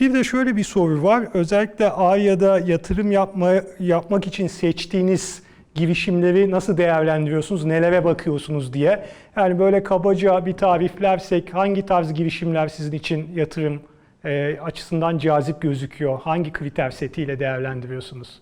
Bir de şöyle bir soru var. Özellikle Arya'da yatırım yapma, yapmak için seçtiğiniz girişimleri nasıl değerlendiriyorsunuz, nelere bakıyorsunuz diye. Yani böyle kabaca bir tariflersek hangi tarz girişimler sizin için yatırım e, açısından cazip gözüküyor? Hangi kriter setiyle değerlendiriyorsunuz?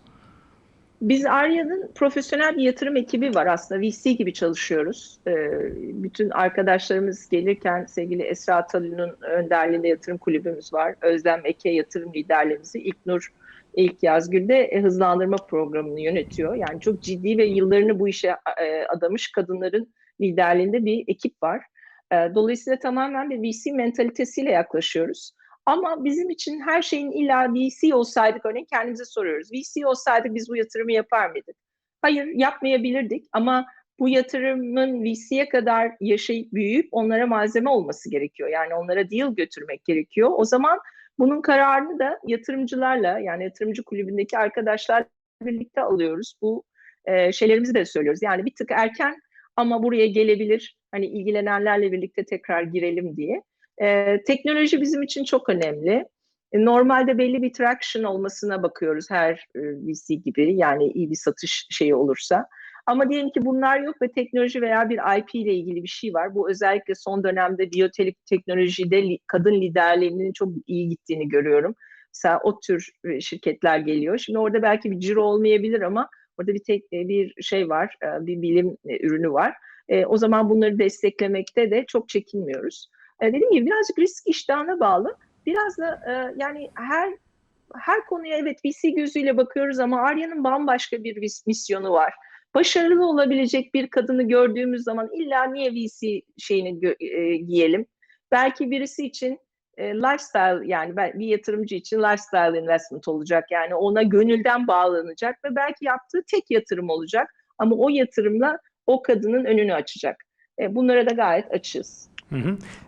Biz Arya'nın profesyonel bir yatırım ekibi var aslında. VC gibi çalışıyoruz. Ee, bütün arkadaşlarımız gelirken sevgili Esra Atalı'nın önderliğinde yatırım kulübümüz var. Özlem Eke yatırım liderlerimizi İlknur İlk Yazgül de e, hızlandırma programını yönetiyor. Yani çok ciddi ve yıllarını bu işe e, adamış kadınların liderliğinde bir ekip var. E, Dolayısıyla tamamen bir VC mentalitesiyle yaklaşıyoruz. Ama bizim için her şeyin illa VC olsaydık örneğin kendimize soruyoruz. VC olsaydık biz bu yatırımı yapar mıydık? Hayır yapmayabilirdik ama bu yatırımın VC'ye kadar yaşayıp büyüyüp onlara malzeme olması gerekiyor. Yani onlara deal götürmek gerekiyor. O zaman bunun kararını da yatırımcılarla yani yatırımcı kulübündeki arkadaşlarla birlikte alıyoruz. Bu e, şeylerimizi de söylüyoruz. Yani bir tık erken ama buraya gelebilir. Hani ilgilenenlerle birlikte tekrar girelim diye. Ee, teknoloji bizim için çok önemli. E, Normalde belli bir traction olmasına bakıyoruz her e, VC gibi yani iyi bir satış şeyi olursa. Ama diyelim ki bunlar yok ve teknoloji veya bir IP ile ilgili bir şey var. Bu özellikle son dönemde biyoteknolojide li, kadın liderliğinin çok iyi gittiğini görüyorum. Mesela o tür e, şirketler geliyor. Şimdi orada belki bir ciro olmayabilir ama orada bir tek e, bir şey var, e, bir bilim e, ürünü var. E, o zaman bunları desteklemekte de çok çekinmiyoruz. E, dediğim gibi birazcık risk iştahına bağlı. Biraz da e, yani her her konuya evet VC gözüyle bakıyoruz ama Arya'nın bambaşka bir misyonu var. Başarılı olabilecek bir kadını gördüğümüz zaman illa niye VC şeyini e, giyelim? Belki birisi için e, lifestyle yani bir yatırımcı için lifestyle investment olacak. Yani ona gönülden bağlanacak ve belki yaptığı tek yatırım olacak. Ama o yatırımla o kadının önünü açacak. Bunlara da gayet açığız. Hı hı.